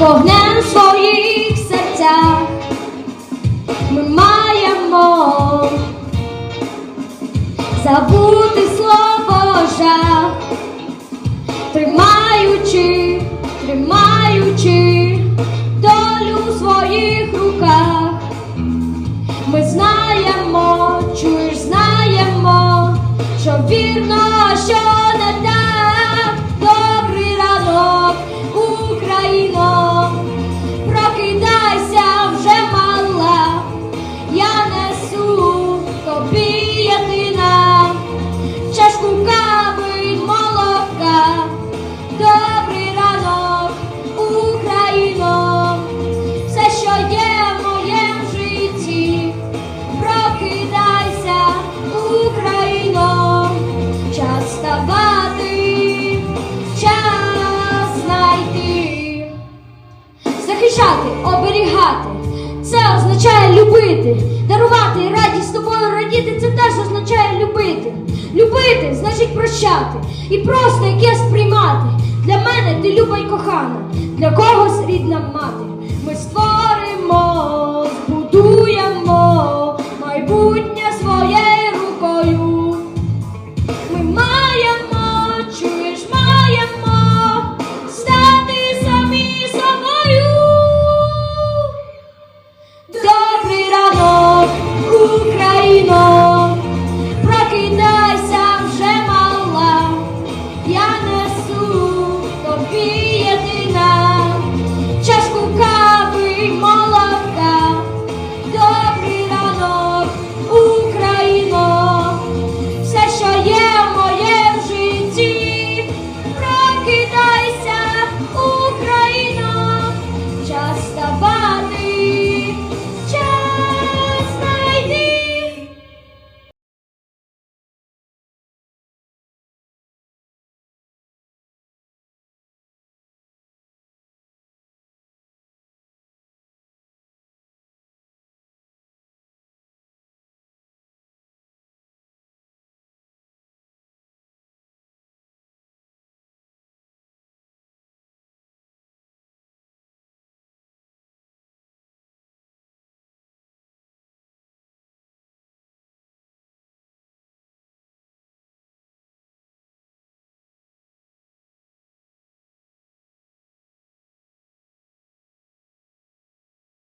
вогнем своїх серцях ми маємо забути слово жах, тримаючи, тримаючи долю в своїх руках. Ми знаємо, чуєш, знаємо, що вірно, Захищати, оберігати, це означає любити, дарувати радість тобою радіти, це теж означає любити. Любити значить прощати і просто якесь приймати. Для мене ти люба й кохана, для когось рідна мати. Ми